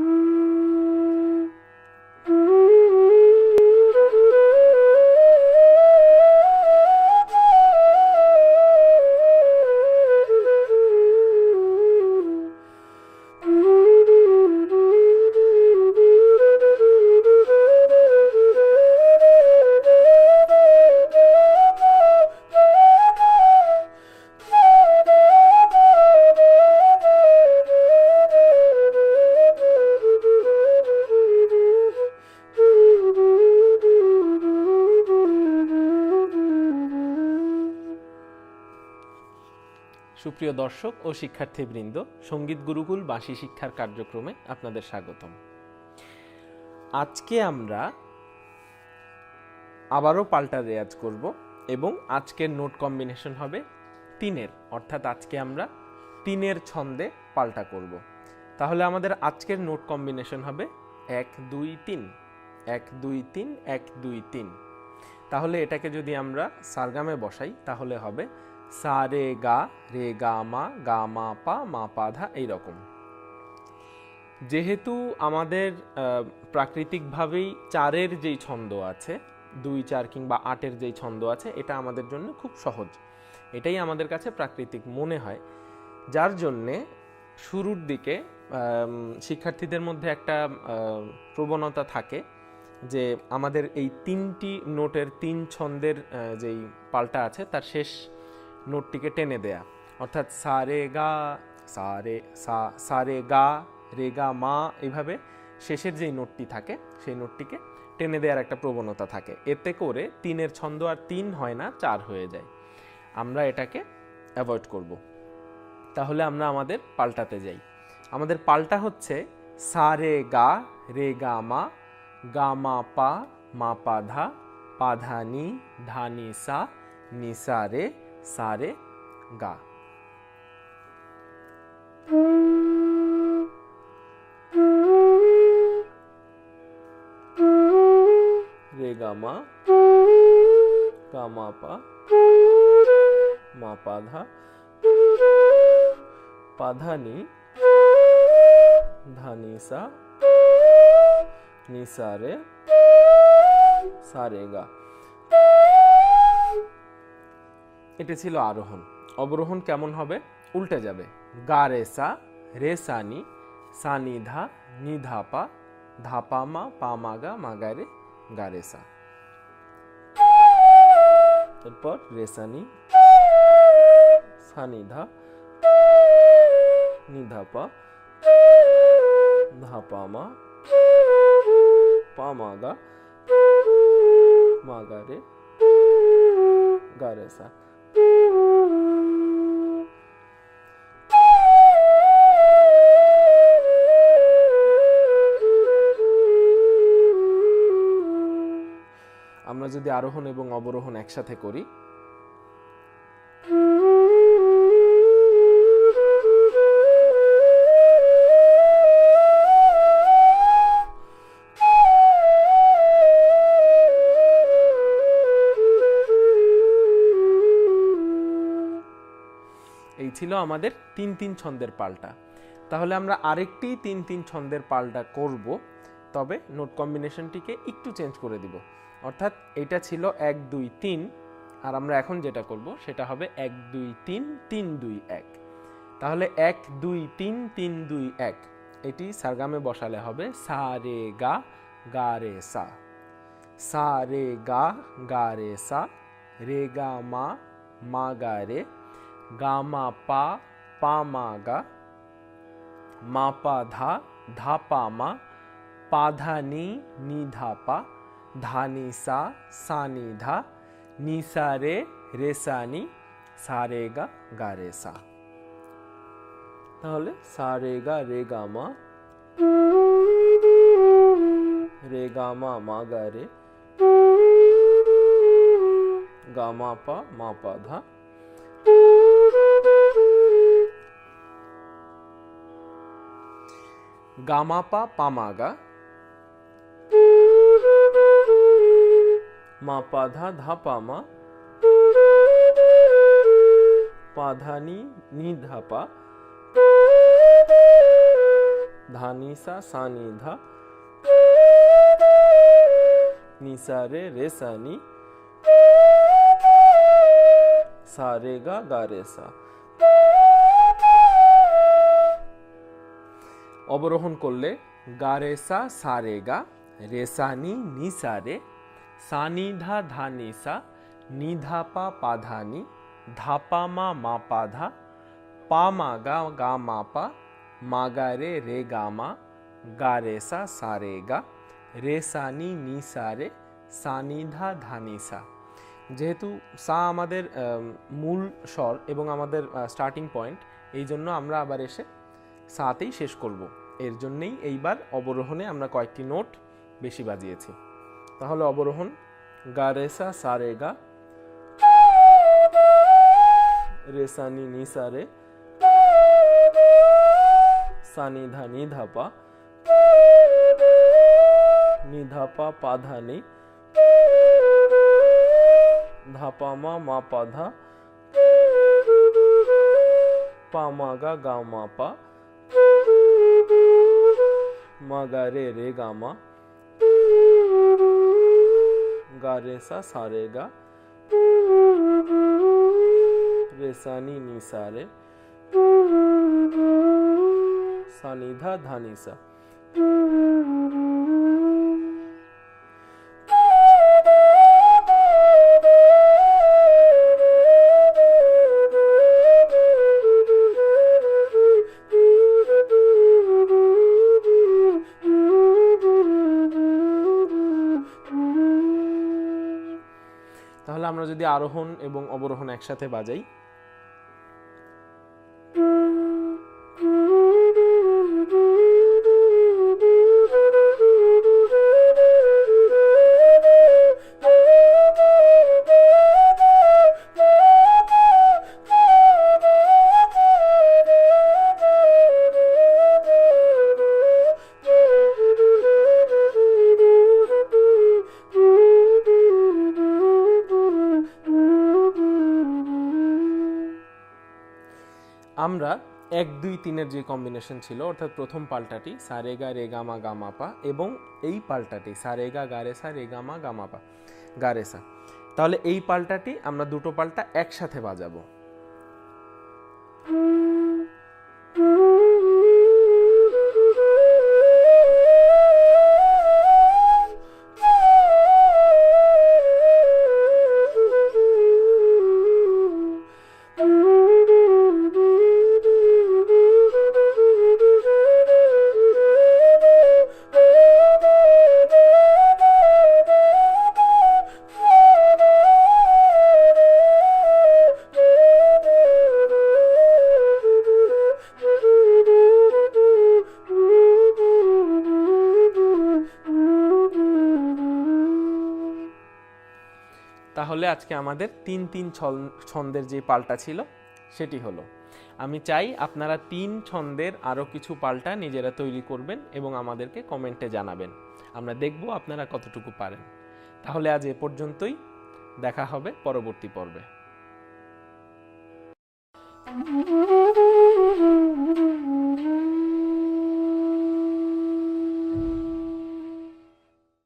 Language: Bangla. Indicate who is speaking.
Speaker 1: Mm-hmm. সুপ্রিয় দর্শক ও শিক্ষার্থীবৃন্দ, সংগীত গুরুকুল বাঁশি শিক্ষার কার্যক্রমে আপনাদের স্বাগতম। আজকে আমরা আবারও পাল্টা রেয়াজ করব এবং আজকের নোট কম্বিনেশন হবে তিনের, অর্থাৎ আজকে আমরা তিনের ছন্দে পাল্টা করব। তাহলে আমাদের আজকের নোট কম্বিনেশন হবে এক, দুই, তিন। এক, দুই, তিন, এক, দুই, তিন। তাহলে এটাকে যদি আমরা সারগামে বসাই, তাহলে হবে সা রে গা রে গা মা গা মা পা মা পা ধা এইরকম। যেহেতু আমাদের প্রাকৃতিকভাবেই চারের যেই ছন্দ আছে, দুই, চার কিংবা আটের যেই ছন্দ আছে, এটা আমাদের জন্য খুব সহজ। এটাই আমাদের কাছে প্রাকৃতিক মনে হয়। যার জন্যে শুরুর দিকে শিক্ষার্থীদের মধ্যে একটা প্রবণতা থাকে যে আমাদের এই তিনটি নোটের তিন ছন্দের যেই পাল্টা আছে, তার শেষ নোটটিকে টেনে দেয়া। অর্থাৎ সা রে গা সা রে সা সা রে গা রে গা, মা এইভাবে শেষের যেই নোটটি থাকে, সেই নোটটিকে টেনে দেওয়ার একটা প্রবণতা থাকে। এতে করে তিনের ছন্দ আর তিন হয় না, চার হয়ে যায়। আমরা এটাকে অ্যাভয়েড করব। তাহলে আমরা আমাদের পাল্টাতে যাই। আমাদের পাল্টা হচ্ছে সা রে গা রে গা, মা গা, মা, পা মা, পা, ধা পা, ধা, নি ধা, নি, সা নি, সা, রে সা রে গা রে গা মা গা মা পা মা পা ধা পা ধা নি ধা নি সা নি সা রে সা রে এটা ছিল আরোহণ। অবরোহণ কেমন হবে? উল্টে যাবে। গা রে সা রে সা নি সা নি ধা নি ধা পা ধা পা মা পা মা গা মা গা রে গা রে সা। এরপর রে সা নি সা নি ধা, নি আমরা যদি আরোহণ এবং অবরোহণ একসাথে করি, এই ছিল আমাদের তিন তিন ছন্দের পাল্টা। তাহলে আমরা আরেকটি তিন তিন ছন্দের পাল্টা করব, তবে নোট কম্বিনেশনটিকে একটু চেঞ্জ করে দিব। অর্থাৎ এটা ছিল এক, দুই, তিন। আর আমরা এখন যেটা করব, সেটা হবে এক, দুই, তিন তিন, দুই, এক। তাহলে এক, দুই, তিন তিন, দুই, এক। এটি সারগামে বসালে হবে সা, রে, গা গা, রে, সা। সা, রে, গা গা, রে, সা। রে, গা, মা মা, গা, রে। গা, মা, পা পা, মা, গা। মা, পা, ধা ধা, পা, মা। পা, ধা, নি নি, ধা, পা। ধা নি সা সা নি ধা নি সা রে রে সা নি সা রে গা গা রে সা তাহলে সা রে গা রে গা মা রে গা মা মা গা রে গা মা পা মা পা ধা গামাপা পামাগা মা পাধা ধা পামা পাধানি নি ধাপা ধা নি সা সা নি ধা। নি সা রে রে সা নি। সা রে গা গা রে সা। অবরোহণ করলে গা রে সা সা গা রে সা নি নি সা রে সা নি ধা ধা নি সা নি ধা পা পা ধা নি মা মা পা ধা পা মা গা গা মা পা মা গা রে রে গা মা গা রে সা সা রে গা রে সা নি সা রে সা নি ধা ধা নি সা যেহেতু সা আমাদের মূল স্বর এবং আমাদের স্টার্টিং পয়েন্ট এই জন্য আমরা আবার এসে সাতেই শেষ করব। এর জন্যেই এইবার অবরোহণে আমরা কয়েকটি নোট বেশি বাজিয়েছি। তাহলে অবরোহণ, গা রে সা সা রে গা রে সা নি নি সা রে সা নি ধা নি ধা পা, নি ধা পা পা ধা নি, ধা পা মা মা পা ধা, পা মা গা গা মা পা, মা গা রে রে গা মা গা রে সা সা রে গা রে সা নি নি যদি আরোহণ এবং অবরোহণ একসাথে বাজাই আমরা এক, দুই, তিনের যে কম্বিনেশন ছিল, অর্থাৎ প্রথম পাল্টাটি, সারেগা রেগামা গামাপা এবং এই পাল্টাটি, সারেগা গারেসা রেগামা গামাপা গারেসা তাহলে এই পাল্টাটি আমরা দুটো পাল্টা একসাথে বাজাবো। তাহলে আজকে আমাদের তিন তিন ছন্দের যে পাল্টা ছিল, সেটি হলো। আমি চাই আপনারা তিন ছন্দের আরও কিছু পাল্টা নিজেরা তৈরি করবেন এবং আমাদেরকে কমেন্টে জানাবেন। আমরা দেখব আপনারা কতটুকু পারেন। তাহলে আজ এ পর্যন্তই। দেখা হবে পরবর্তী পর্বে.